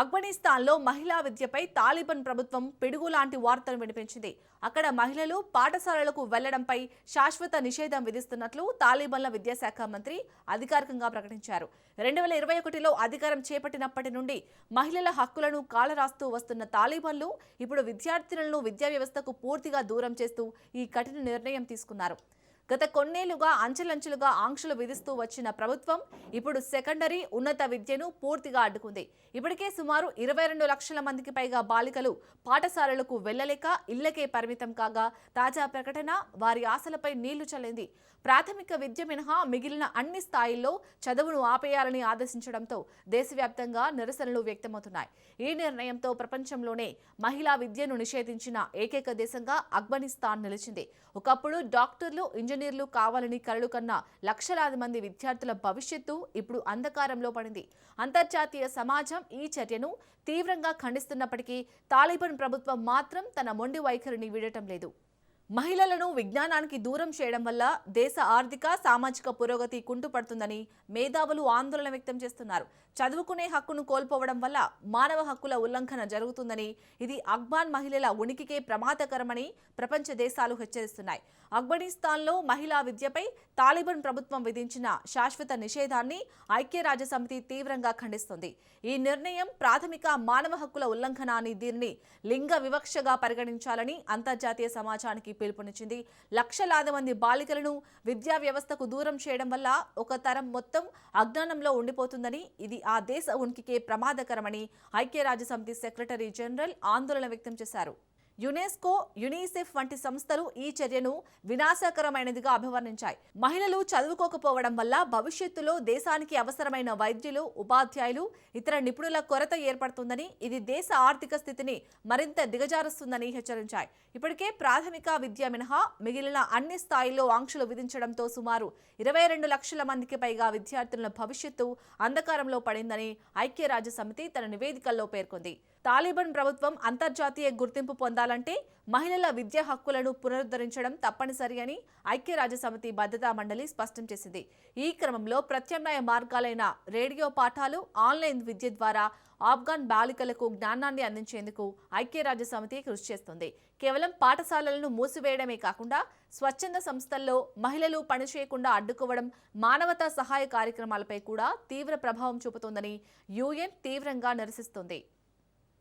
ఆఫ్ఘనిస్తాన్లో మహిళా విద్యపై తాలిబాన్ ప్రభుత్వం పిడుగు లాంటి వార్తలు వినిపించింది. అక్కడ మహిళలు పాఠశాలలకు వెళ్ళడంపై శాశ్వత నిషేధం విధిస్తున్నట్లు తాలిబాన్ల విద్యాశాఖ మంత్రి అధికారికంగా ప్రకటించారు. రెండు వేల ఇరవై ఒకటిలో అధికారం చేపట్టినప్పటి నుండి మహిళల హక్కులను కాలరాస్తూ వస్తున్న తాలిబాన్లు ఇప్పుడు విద్యార్థినులను విద్యా వ్యవస్థకు పూర్తిగా దూరం చేస్తూ ఈ కఠిన నిర్ణయం తీసుకున్నారు. గత కొన్నేళ్ళుగా అంచెలంచెలుగా ఆంక్షలు విధిస్తూ వచ్చిన ప్రభుత్వం ఇప్పుడు సెకండరీ ఉన్నత విద్యను పూర్తిగా అడ్డుకుంది. ఇప్పటికే సుమారు ఇరవై రెండు లక్షల మందికి పైగా బాలికలు పాఠశాలలకు వెళ్ళలేక ఇళ్ళకే పరిమితం కాగా తాజా ప్రకటన వారి ఆశలపై నీళ్ళు చల్లింది. ప్రాథమిక విద్య మినహా మిగిలిన అన్ని స్థాయిల్లో చదువును ఆపేయాలని ఆదేశించడంతో దేశవ్యాప్తంగా నిరసనలు వ్యక్తమవుతున్నాయి. ఈ నిర్ణయంతో ప్రపంచంలోనే మహిళా విద్యను నిషేధించిన ఏకైక దేశంగా ఆఫ్ఘనిస్తాన్ నిలిచింది. ఒకప్పుడు డాక్టర్లు ఇంజనీర్లు కావాలని కలలు కన్న లక్షలాది మంది విద్యార్థుల భవిష్యత్తు ఇప్పుడు అంధకారంలో పడింది. అంతర్జాతీయ సమాజం ఈ చర్యను తీవ్రంగా ఖండిస్తున్నప్పటికీ తాలిబాన్ ప్రభుత్వం మాత్రం తన మొండి వైఖరిని వీడటం లేదు. మహిళలను విజ్ఞానానికి దూరం చేయడం వల్ల దేశ ఆర్థిక సామాజిక పురోగతి కుంటుపడుతుందని మేధావులు ఆందోళన వ్యక్తం చేస్తున్నారు. చదువుకునే హక్కును కోల్పోవడం వల్ల మానవ హక్కుల ఉల్లంఘన జరుగుతుందని ఇది అఫ్ఘాన్ మహిళల ఉనికికే ప్రమాదకరమని ప్రపంచ దేశాలు హెచ్చరిస్తున్నాయి. ఆఫ్ఘనిస్తాన్లో మహిళా విద్యపై తాలిబాన్ ప్రభుత్వం విధించిన శాశ్వత నిషేధాన్ని ఐక్యరాజ్యసమితి తీవ్రంగా ఖండిస్తుంది. ఈ నిర్ణయం ప్రాథమిక మానవ హక్కుల ఉల్లంఘన అని దీనిని లింగ వివక్షగా పరిగణించాలని అంతర్జాతీయ సమాజానికి పిలుపునిచ్చింది లక్షలాది మంది బాలికలను విద్యా వ్యవస్థకు దూరం చేయడం వల్ల ఒక తరం మొత్తం అజ్ఞానంలో ఉండిపోతుందని ఇది ఆ దేశ ఉనికికే ప్రమాదకరమని ఐక్యరాజ్యసమితి సెక్రటరీ జనరల్ ఆందోళన వ్యక్తం చేశారు. యునెస్కో యునిసెఫ్ వంటి సంస్థలు ఈ చర్యను వినాశకరమైనదిగా అభివర్ణించాయి. మహిళలు చదువుకోకపోవడం వల్ల భవిష్యత్తులో దేశానికి అవసరమైన వైద్యులు ఉపాధ్యాయులు ఇతర నిపుణుల కొరత ఏర్పడుతుందని ఇది దేశ ఆర్థిక స్థితిని మరింత దిగజారుస్తుందని హెచ్చరించాయి. ఇప్పటికే ప్రాథమిక విద్య మినహా మిగిలిన అన్ని స్థాయిల్లో ఆంక్షలు విధించడంతో సుమారు ఇరవై రెండు లక్షల మందికి పైగా విద్యార్థుల భవిష్యత్తు అంధకారంలో పడిందని ఐక్యరాజ్య సమితి తన నివేదికల్లో పేర్కొంది. తాలిబాన్ ప్రభుత్వం అంతర్జాతీయ గుర్తింపు పొందాలంటే మహిళల విద్యా హక్కులను పునరుద్ధరించడం తప్పనిసరి అని ఐక్యరాజ్యసమితి భద్రతా మండలి స్పష్టం చేసింది. ఈ క్రమంలో ప్రత్యామ్నాయ మార్గాలైన రేడియో పాఠాలు ఆన్లైన్ విద్య ద్వారా ఆఫ్ఘాన్ బాలికలకు జ్ఞానాన్ని అందించేందుకు ఐక్యరాజ్యసమితి కృషి చేస్తుంది. కేవలం పాఠశాలలను మూసివేయడమే కాకుండా స్వచ్ఛంద సంస్థల్లో మహిళలు పనిచేయకుండా అడ్డుకోవడం మానవతా సహాయ కార్యక్రమాలపై కూడా తీవ్ర ప్రభావం చూపుతోందని యుఎన్ తీవ్రంగా నిరసిస్తోంది.